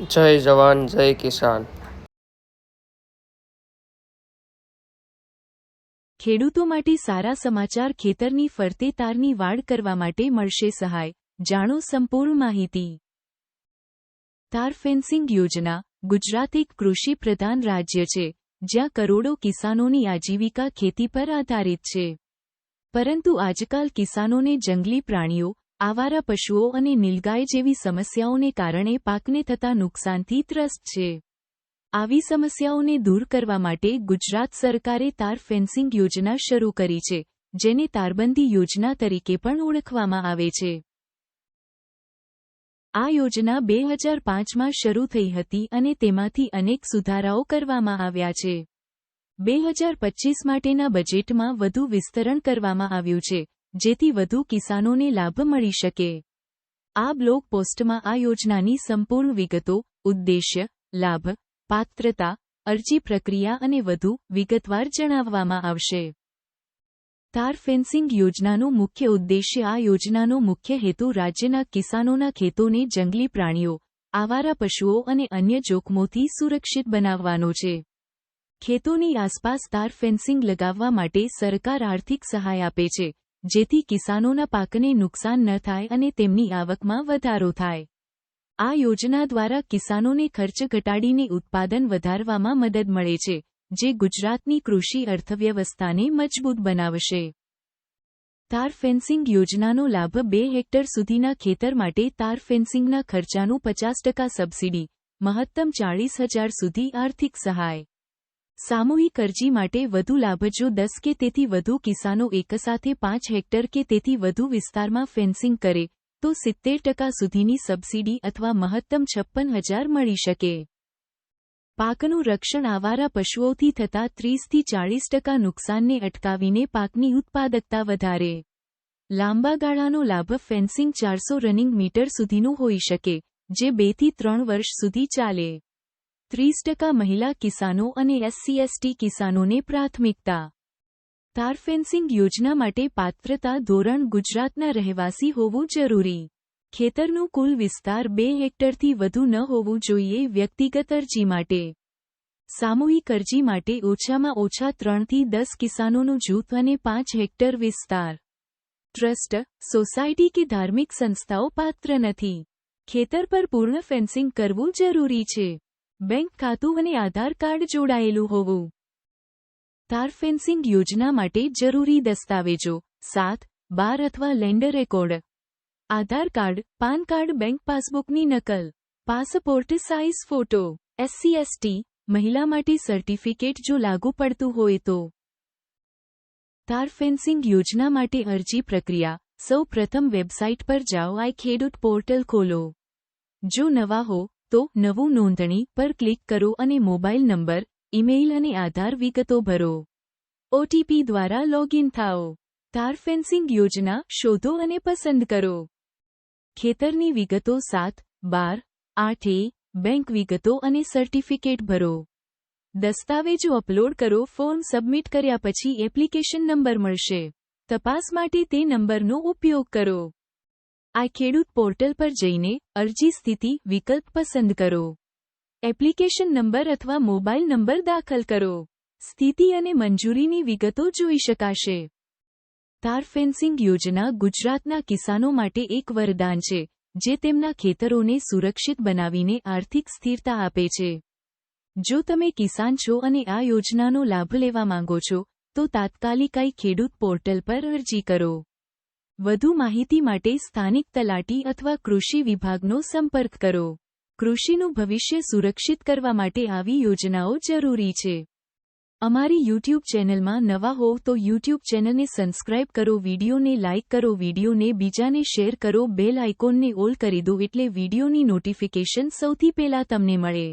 જય જવાન, જય કિસાન. ખેડૂતો માટે સારા સમાચાર ખેતરની ફરતે તારની વાડ કરવા માટે મળશે સહાય. જાણો સંપૂર્ણ માહિતી. તાર ફેન્સિંગ યોજના ગુજરાત એક કૃષિ પ્રધાન રાજ્ય છે, જ્યાં કરોડો કિસાનોની આજીવિકા ખેતી પર આધારિત છે. પરંતુ આજકાલ કિસાનોને જંગલી પ્રાણીઓ આવારા પશુઓ અને નીલગાય જેવી સમસ્યાઓને કારણે પાકને થતા નુકસાનથી ત્રસ્ત છે. આવી સમસ્યાઓને દૂર કરવા માટે ગુજરાત સરકારે તાર ફેન્સિંગ યોજના શરૂ કરી છે, જેને તારબંધી યોજના તરીકે પણ ઓળખવામાં આવે છે. આ યોજના બે હજાર પાંચમાં શરૂ થઈ હતી અને તેમાંથી અનેક સુધારાઓ કરવામાં આવ્યા છે. બે હજાર પચીસ માટેના બજેટમાં વધુ વિસ્તરણ કરવામાં આવ્યું છે જેથી વધુ કિસાનોને લાભ મળી શકે. આ બ્લોગ પોસ્ટમાં આ યોજનાની સંપૂર્ણ વિગતો, ઉદ્દેશ્ય, લાભ, પાત્રતા, અરજી પ્રક્રિયા અને વધુ વિગતવાર જણાવવામાં આવશે. તાર ફેન્સિંગ યોજનાનો મુખ્ય ઉદ્દેશ્ય આ યોજનાનો મુખ્ય હેતુ રાજ્યના કિસાનોના ખેતોને જંગલી પ્રાણીઓ, આવારા પશુઓ અને અન્ય જોખમોથી સુરક્ષિત બનાવવાનો છે. ખેતોની આસપાસ તાર ફેન્સિંગ લગાવવા માટે સરકાર આર્થિક સહાય આપે છે. જેથી કિસાનોના પાકને નુકસાન ન થાય અને તેમની આવકમાં વધારો થાય. આ યોજના દ્વારા કિસાનોને ખર્ચ ઘટાડીને ઉત્પાદન વધારવામાં મદદ મળે છે, જે ગુજરાતની કૃષિ અર્થવ્યવસ્થાને મજબૂત બનાવશે. તાર ફેન્સિંગ યોજનાનો લાભ બે હેક્ટર સુધીના ખેતર માટે તાર ફેન્સિંગના ખર્ચાનું પચાસ ટકા સબસિડી, મહત્તમ ચાળીસ હજાર સુધી આર્થિક સહાય. સામૂહિક અરજી માટે વધુ લાભ જો દસ કે તેથી વધુ કિસાનો એકસાથે પાંચ હેક્ટર કે તેથી વધુ વિસ્તારમાં ફેન્સિંગ કરે, તો સિત્તેર ટકા સુધીની સબસિડી અથવા મહત્તમ છપ્પન હજાર મળી શકે. પાકનું રક્ષણ આવારા પશુઓથી થતા ત્રીસથી ચાળીસ ટકા નુકસાનને અટકાવીને પાકની ઉત્પાદકતા વધારે. લાંબા ગાળાનો લાભ ફેન્સિંગ ચારસો રનિંગ મીટર સુધીનું હોઈ શકે, જે બેથી ત્રણ વર્ષ સુધી ચાલે. ત્રીસ ટકા મહિલા કિસાનો અને એસસી એસટી કિસાનોને પ્રાથમિકતા. તાર ફેન્સિંગ યોજના માટે પાત્રતા ધોરણ ગુજરાતના રહેવાસી હોવું જરૂરી. ખેતરનું કુલ વિસ્તાર બે હેક્ટરથી વધુ ન હોવું જોઈએ વ્યક્તિગત અરજી માટે. સામૂહિક અરજી માટે ઓછામાં ઓછા ત્રણથી દસ કિસાનોનું જૂથ અને પાંચ હેક્ટર વિસ્તાર. ટ્રસ્ટ, સોસાયટી કે ધાર્મિક સંસ્થાઓ પાત્ર નથી. ખેતર પર પૂર્ણ ફેન્સિંગ કરવું જરૂરી છે. બેંક ખાતું અને આધાર કાર્ડ જોડાયેલું હોવું. તાર ફેન્સિંગ યોજના માટે જરૂરી દસ્તાવેજો, સાત, બાર અથવા land record. Aadhaar card, PAN card, bank પાસબુકની નકલ. Passport size photo. SC, ST, મહિલા માટે સર્ટિફિકેટ જો લાગુ પડતું હોય તો. તાર ફેન્સિંગ યોજના માટે અરજી પ્રક્રિયા. સૌ પ્રથમ વેબસાઇટ પર જાઓ, આઈ ખેડૂત પોર્ટલ ખોલો. જો નવા હો તો નવું નોંધણી પર ક્લિક કરો અને મોબાઈલ નંબર ઇમેઇલ અને આધાર વિગતો ભરો. ઓટીપી દ્વારા લોગિન થાઓ. તાર ફેન્સિંગ યોજના શોધો અને પસંદ કરો. ખેતરની વિગતો સાત, બાર, આઠે, બેંક વિગતો અને સર્ટિફિકેટ ભરો. દસ્તાવેજો અપલોડ કરો, ફોર્મ સબમિટ કર્યા પછી એપ્લિકેશન નંબર મળશે. તપાસ માટે તે નંબરનો ઉપયોગ કરો. આ ખેડૂત પોર્ટલ પર જઈને અરજી સ્થિતિ વિકલ્પ પસંદ કરો. એપ્લિકેશન નંબર અથવા મોબાઈલ નંબર દાખલ કરો. સ્થિતિ અને મંજૂરીની વિગતો જોઈ શકાશે. તાર ફેન્સિંગ યોજના ગુજરાતના કિસાનો માટે એક વરદાન છે, જે તેમના ખેતરોને સુરક્ષિત બનાવીને આર્થિક સ્થિરતા આપે છે. જો તમે કિસાન છો અને આ યોજનાનો લાભ લેવા માંગો છો, તો તાત્કાલિકાઈ ખેડૂત પોર્ટલ પર અરજી કરો. વધુ માહિતી માટે સ્થાનિક તલાટી અથવા કૃષિ વિભાગનો સંપર્ક કરો. કૃષિનું ભવિષ્ય સુરક્ષિત કરવા માટે આવી યોજનાઓ જરૂરી છે. અમારી યુટ્યુબ ચેનલમાં નવા હોવ તો યુટ્યુબ ચેનલને સબસ્ક્રાઇબ કરો, વિડીયોને લાઇક કરો, વિડીયોને બીજાને શેર કરો, બેલ આઇકોનને ઓલ કરી દો એટલે વિડીયોની નોટિફિકેશન સૌથી પહેલા તમને મળે.